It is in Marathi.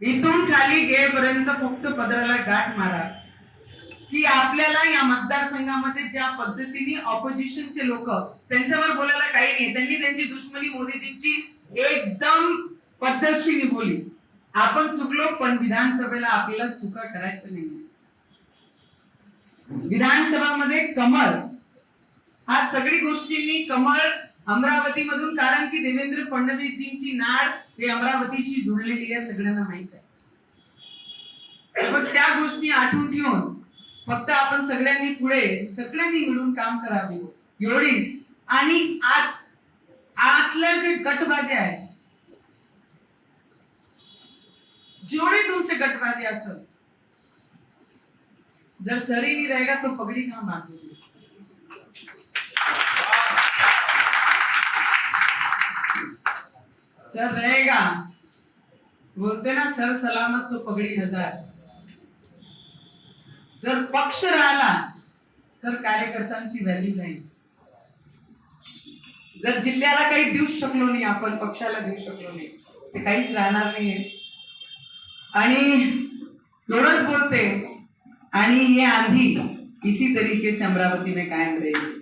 इथून खाली गेपर्यंत फक्त पदराला गाठ मारा. की आपल्याला या मतदारसंघामध्ये ज्या पद्धतीने ऑपोजिशनचे लोक त्यांच्यावर बोलायला काही नाही. त्यांनी त्यांची दुश्मनी मोदीजींची एकदम पद्धतशी निभवली. आपण चुकलो पण विधानसभेला आपल्याला चुका करायचं नाही विधानसभामध्ये कमळ. हा सगळी गोष्टींनी कमळ अमरावती मधून कारण की देवेंद्र फडणवीसजींची नाड हे अमरावतीशी जुळलेली आहे सगळ्यांना माहीत आहे. पण त्या गोष्टी आठवून ठेवून फक्त आपण सगळ्यांनी पुढे सगळ्यांनी मिळून काम करावे. एवढीच. आणि आत आतलं जे गटबाजे आहे जेवढे तुमचे गटबाजे असल जर सरीनी राहिला रहेगा तो पगड़ी कहाँ बांधोगे सर रहेगा। बोलते ना सर सलामत तो पगडी हजार। जर पक्ष राहिला तर कार्यकर्त्यांची व्हॅल्यू नाही. जर जिल्ह्याला काही देऊ शकलो नाही आपण पक्षाला देऊ शकलो नाही ते काहीच राहणार नाहीये. आणि थोडंच बोलते आणि हे आधी इसी तरीके से अमरावती में कायम रहेगी